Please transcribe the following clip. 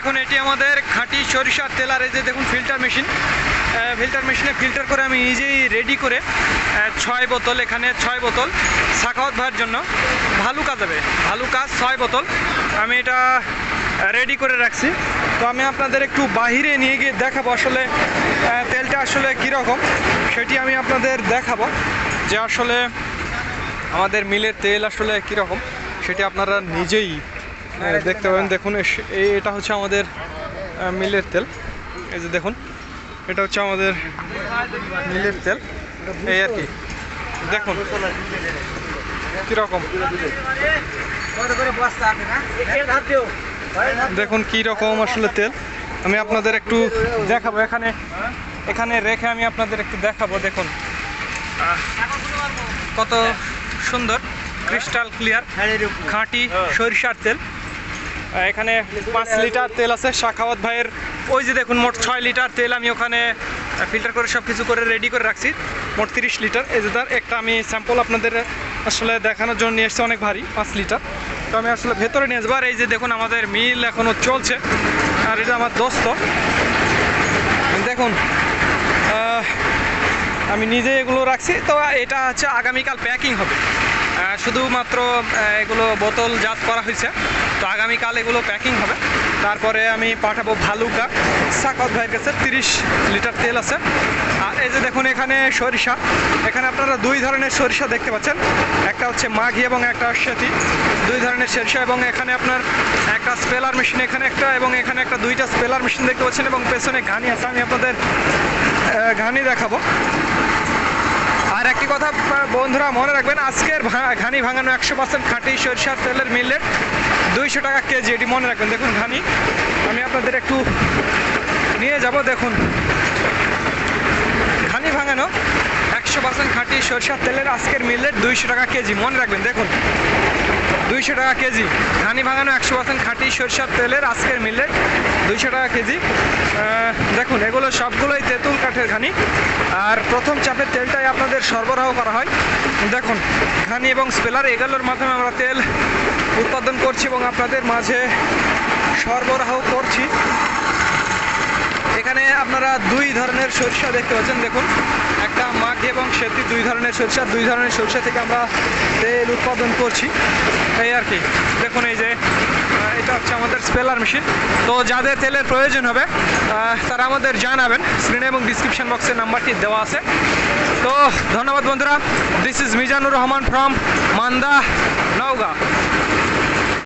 দেখুন, এটি আমাদের খাঁটি সরিষার তেল আর এই যে দেখুন ফিল্টার মেশিন ফিল্টার মেশিনে ফিল্টার করে আমি নিজেই রেডি করে ছয় বোতল, এখানে ছয় বোতল সাখাওয়াত ভাইয়ের জন্য ভালো কাজ হবে ভালো কাজ ছয় বোতল, আমি এটা রেডি করে রাখছি। তো আমি আপনাদের একটু বাহিরে নিয়ে গিয়ে দেখাবো আসলে তেলটা আসলে কীরকম, সেটি আমি আপনাদের দেখাবো যে আসলে আমাদের মিলের তেল আসলে কীরকম, সেটি আপনারা নিজেই দেখতে পাবেন দেখুন এস- এই- এটা হচ্ছে আমাদের মিলের তেল। এই যে দেখুন এটা হচ্ছে আমাদের মিলের তেল। এই আর কি। দেখুন কীরকম দেখুন কী রকম আসলে তেল। আমি আপনাদের একটু দেখাবো। এখানে এখানে রেখে আমি আপনাদের একটু দেখাবো। দেখুন কত সুন্দর ক্রিস্টাল ক্লিয়ার খাঁটি সরিষার তেল। এখানে পাঁচ লিটার তেল আছে। শাখাওয়াত ভাইয়ের, ওই যে দেখুন, মোট ছয় লিটার তেল আমি ওখানে ফিল্টার করে সব কিছু করে রেডি করে রাখছি। মোট তিরিশ লিটার। এই যে তার একটা আমি স্যাম্পল আপনাদের আসলে দেখানোর জন্য নিয়ে এসেছি, অনেক ভারী, পাঁচ লিটার। তো আমি আসলে ভেতরে নিয়ে আসব। আর এই যে দেখুন, আমাদের মিল এখনও চলছে। আর এটা আমার দোস্ত। দেখুন আমি নিজে এগুলো রাখছি। তো এটা হচ্ছে আগামীকাল প্যাকিং হবে। শুধুমাত্র এগুলো বোতল জাত করা হয়েছে। তো আগামীকাল এগুলো প্যাকিং হবে। তারপরে আমি পাঠাবো ভালুকা। সাকত ভাইয়ের কাছে তিরিশ লিটার তেল আছে। আর এই যে দেখুন এখানে সরিষা। এখানে আপনারা দুই ধরনের সরিষা দেখতে পাচ্ছেন। একটা হচ্ছে মাঘি এবং একটা সেতি দুই ধরনের সরিষা এবং এখানে আপনার একটা স্পেলার মেশিন এখানে একটা এবং এখানে একটা দুইটা স্পেলার মেশিন দেখতে পাচ্ছেন এবং পেছনে ঘানি আছে। আমি আপনাদের ঘানি দেখাবো। একটি কথা, বন্ধুরা, মনে রাখবেন, আজকের ঘানি ভাঙানো একশো পার্সেন্ট খাঁটি সরিষার তেলের মিলের দুইশো টাকা কেজি, এটি মনে রাখবেন। দেখুন ঘানি, আমি আপনাদের একটু নিয়ে যাব, দেখুন। ঘানি ভাঙানো একশো পার্সেন্ট খাঁটি সরিষার তেলের আজকের মিলের দুইশো টাকা কেজি, মনে রাখবেন, দেখুন। দুইশো টাকা কেজি। ঘানি ভাঙানো একশো পার্সেন্ট খাঁটি সরিষার তেলের আজকের মিলের দুইশো টাকা কেজি। দেখুন, এগুলো সবগুলোই তেঁতুল কাঠের ঘানি। আর প্রথম চাপের তেলটাই আপনাদের সরবরাহ করা হয়। দেখুন, ঘানি এবং স্পেলার এগুলোর মাধ্যমে আমরা তেল উৎপাদন করছি এবং আপনাদের মাঝে সরবরাহ করছি। এখানে আপনারা দুই ধরনের সরিষা দেখতে পাচ্ছেন, দেখুন একটা মাঘ এবং সেতি দুই ধরনের সরিষা, দুই ধরনের সরিষা থেকে আমরা তেল উৎপাদন করছি। এই আর কি, দেখুন এই যে এটা হচ্ছে আমাদের স্পেলার মেশিন তো যাদের তেলের প্রয়োজন হবে তারা আমাদের জানাবেন। স্ক্রিনে এবং ডিসক্রিপশন বক্সের নাম্বারটি দেওয়া আছে। তো ধন্যবাদ বন্ধুরা this is Mizanur Rahman from Manda, Naogaon.